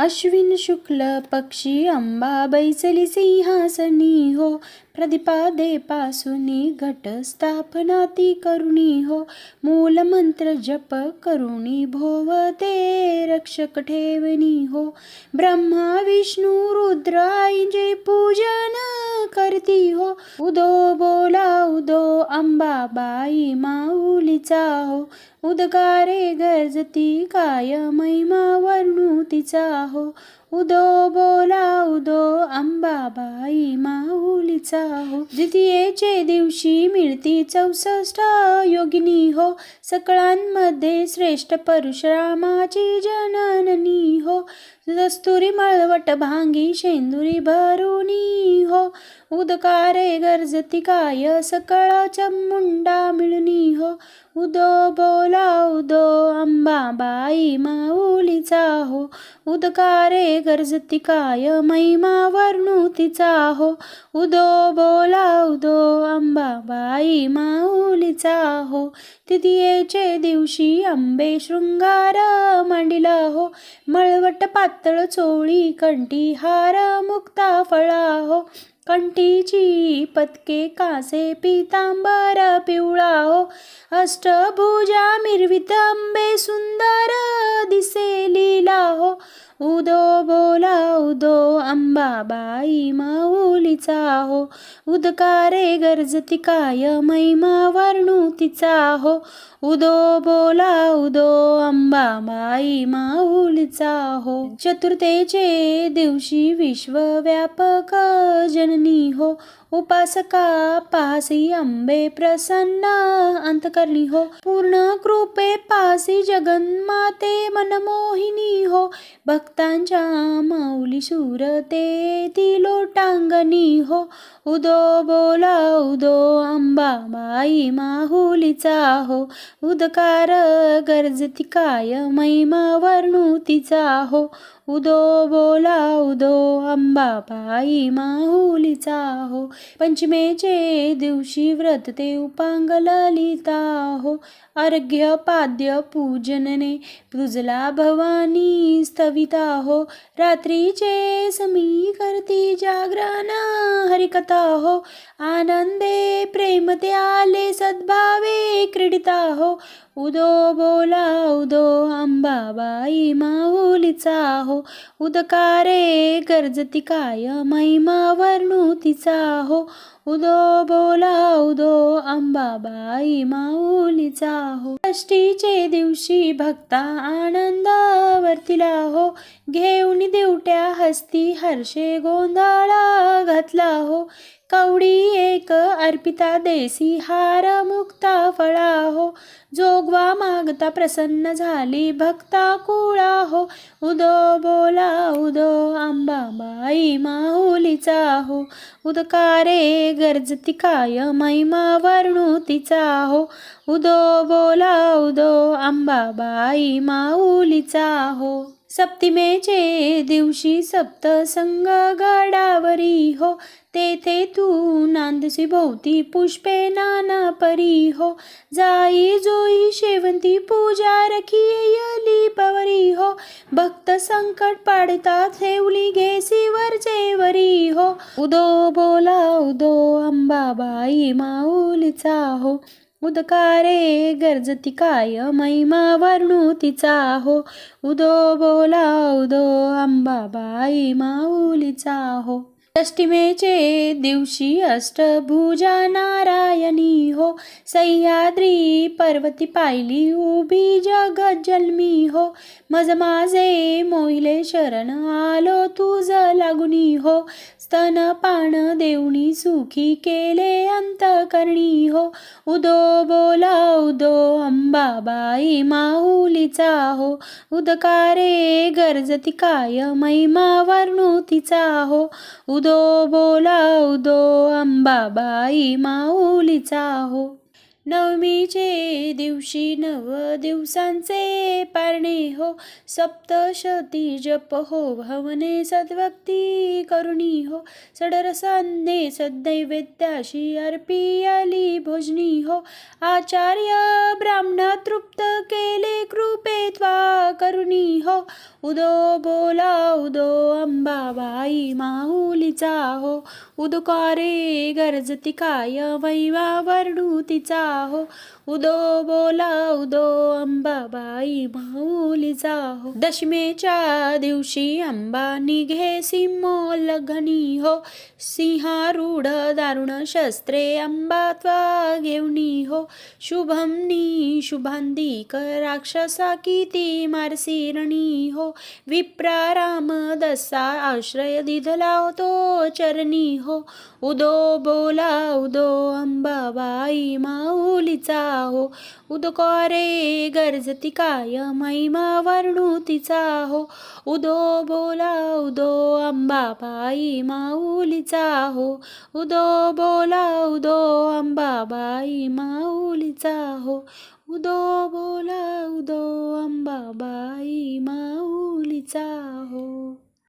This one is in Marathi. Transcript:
अश्विन शुक्ल पक्षी अंबा बैसली सिंहासनी हो प्रदीपादे पासुनी घट स्थापना ती करुणी हो मूलमंत्र जप करुणी भोवते रक्षक ठेवणी हो ब्रह्मा विष्णू रुद्राईंचे पूजन करती हो उदो बोला उदो अंबाबाई माऊलीचा हो उदगारे गरजती काय महिमा वर्णू तिचा हो. उदो बोला उदो अंबाबाई माऊलीचा हो. द्वितीयेचे दिवशी मिळती चौसष्ट योगिनी हो. सकळांमध्ये श्रेष्ठ परशुरामाची जनननी हो. दस्तुरी मळवट भांगी शेंदुरी भरुनी हो. उदकारे गरजती काय सकळाच्या मुंडा मिळणी हो. उदो बोला उदो अंबाबाई माऊलीचा हो उदकारे गरजती काय महिमा वर्णू तिचा हो उदो बोला उदो अंबाबाई माऊलीचा हो तिथियेचे दिवशी आंबे शृंगार मांडिला हो. मळवट पातळ चोळी कंठी हार मुक्ता फळा हो. कंठीची पतके कासे पितांबर पिवळा हो अष्टभुजा मिरवित सुंदर दिसे लीला हो उदो बोला उदो अंबाबाई माऊलीचा हो उदकारे गरजती काय महिमा वर्णू तिचा हो उदो बोला उदो अंबाबाई माऊलीचा हो चतुर्थेचे दिवशी विश्वव्यापक जननी हो. उपासका पासी अंबे प्रसन्न अंतकरणी हो. पूर्ण कृपे पासी जगन्माते मनमोहिनी हो. भक्तांच्या माऊली सुरते तिलो लोटांगणी हो उदो बोला उदो अंबाबाई माहुलीचा हो उदकार गरजती काय महिमा वर्णू तिचा हो उदो बोला उदो अंबाबाई माहुलीचा हो. पंचमेचे दिवशी व्रत ते उपांग ललिता हो. अर्घ्य पाद्य पूजनने पूजला भवानी स्तविता हो. रात्रीचे समी करती जागरण हरिकथा हो. आनंदे प्रेम ते आले सद्भावे क्रीडिता हो. उदो बोला उदो अंबाबाई माऊलीचा हो. उदकारे गरजती काय महिमा वर्णू तिचा हो. उदो बोला उदो अंबाबाई माऊलीचा हो. षष्टीचे दिवशी भक्ता आनंद हो घेऊन देवट्या हस्ती हर्षे गोंधळा घातला हो. कवडी एक अर्पिता देसी हार मुक्ता फळा हो. जोगवा मागता प्रसन्न झाली भक्ता कुळा हो. उदो बोला उदो अंबाबाई माऊलीचा हो. उदकारे गरजती काय महिमा वर्णू तिचा हो. उदो बोला उदो अंबाबाई माऊलीचा हो. सप्तिमेचे दिवशी सप्तसंग गडावरी हो तेथे तू नांदसी भोवती पुष्पे नाना परी हो जाई जोई शेवंती पूजा रखी यली पवरी हो भक्त संकट पाडता ठेवली घेसी वरचे वरी हो उदो बोला उदो अंबाबाई माऊलीचा हो उदकारे गरजती काय? महिमा वर्णू तिचा हो. उदो बोला उदो अंबाबाई माऊलीचा हो. अष्टमेचे दिवशी अष्टभुजा नारायणी हो. सह्याद्री पर्वती पायली उभी जग जन्मी हो. मज माझे मोहिले शरण आलो तुझ लागुनी हो. स्तन पान देवणी सुखी केले अंतकरणी हो. उदो बोला उदो अंबाबाई माहुलीचा हो. उदकारे गरजती काय महिमा वर्णू तिचा हो. उदो बोला उदो अंबाबाई माहुलीचा हो. नवमीचे दिवशी नव दिवसांचे पा हो। सप्तशती जप हो भवने सद्भक्ती करुणी हो। सडरसांदे सद्दैवेद्याशी अर्पी आली भोजनी हो। आचार्य ब्राह्मण तृप्त केले कृपे त्वा करुणी हो। उदो बोला उदो अंबाबाई माऊलीचा हो। उदकारे गरजती काय वैवा वर्णू तिचा हो। उदो बोला उदो अंबाबाई माऊलीचा जाहो दशमेच्या दिवशी आंबा निघे सिंहोल्लघनी हो। सिंहारूढ दारुण शस्त्रे अंबा त्वा घेऊनी हो। शुभमनी शुभांधिक राक्षसा किती मारसिरणी हो। विप्रा राम दसा आश्रय दिधला तो चरणी हो। उदो बोला उदो अंबाबाई माऊलीचा हो। उदकोरे गरजती काय महिमा वर्णू तिचा हो. उदो बोला उदो अंबाबाई माऊलीचा हो. उदो बोला उदो अंबाबाई माऊलीचा हो. उदो बोला उदो अंबाबाई माऊलीचा हो.